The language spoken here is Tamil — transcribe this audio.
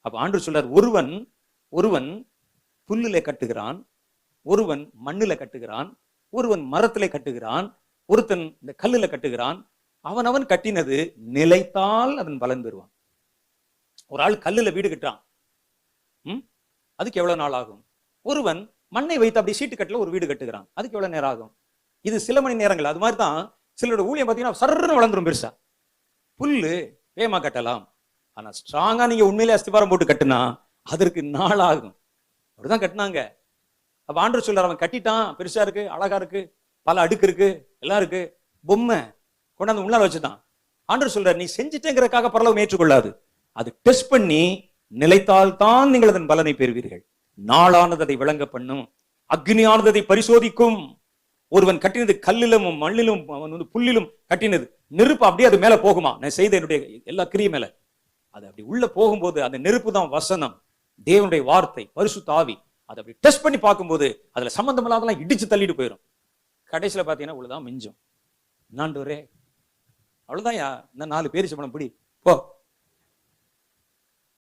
அப்ப ஆண்டு சொல்றார் ஒருவன் ஒருவன் புல்லுல கட்டுகிறான் ஒருவன் மண்ணுல கட்டுகிறான் ஒருவன் மரத்துல கட்டுகிறான் ஒருத்தன் இந்த கல்லுல கட்டுகிறான் அவன் அவன் கட்டினது நிலைத்தால் அதன் பலன் பெறுவான். ஒரு ஆள் கல்லுல வீடு கட்டுறான். ம்? அதுக்கு எவ்வளவு நாள் ஆகும்? ஒருவன் மண்ணை வைத்து அப்படி சீட்டு கட்டல ஒரு வீடு கட்டுகிறான். அதுக்கு எவ்வளவு நேரம் ஆகும்? இது சில மணி நேரங்கள். அது மாதிரி தான் சிலரோட ஊழியம் பார்த்தீங்கன்னா சர்ன்னு வளர்ந்துரும் பெருசா. புல்லு வேமா கட்டலாம். ஆனா ஸ்ட்ராங்கா நீங்க உண்மையிலே அஸ்திபாரம் போட்டு கட்டுனா அதற்கு நாள் ஆகும். அப்படிதான் கட்டினாங்க. அப்ப ஆண்டர் சொல்றார் அவன் கட்டிட்டான் பெருசா இருக்கு அழகா இருக்கு பல அடுக்கு இருக்கு எல்லாம் இருக்கு. பொம்மை கொண்டாந்து உள்ளார வச்சுட்டான் ஆண்டர் சொல்றார் நீ செஞ்சிட்டேங்கிறக்காக பரலவம் ஏற்றுக்கொள்ளாது. அது டெஸ்ட் பண்ணி நிலைத்தால் தான் நீங்கள் அதன் பலனை பெறுவீர்கள். நாளானது அதை விளங்க பண்ணும் அக்னியானது அதை பரிசோதிக்கும். ஒருவன் கட்டினது கல்லிலும் மண்ணிலும் அவன் வந்து புல்லிலும் கட்டினது நெருப்பு அப்படியே அது மேல போகுமா? நான் செய்த என்னுடைய எல்லா கிரியும் மேல. அது அப்படி உள்ள போகும்போது அந்த நெருப்பு தான் வசனம். தேவனுடைய வார்த்தை பரிசு தாவி அதை அப்படி டெஸ்ட் பண்ணி பார்க்கும்போது அதுல சம்பந்தம் இல்லாதெல்லாம் இடிச்சு தள்ளிட்டு போயிடும் கடைசியில பாத்தீங்கன்னா இவ்வளவுதான் மிஞ்சும். நாண்டவரே அவ்வளவுதான் இந்த நாலு பேர் சம்பளம் பிடி. போ.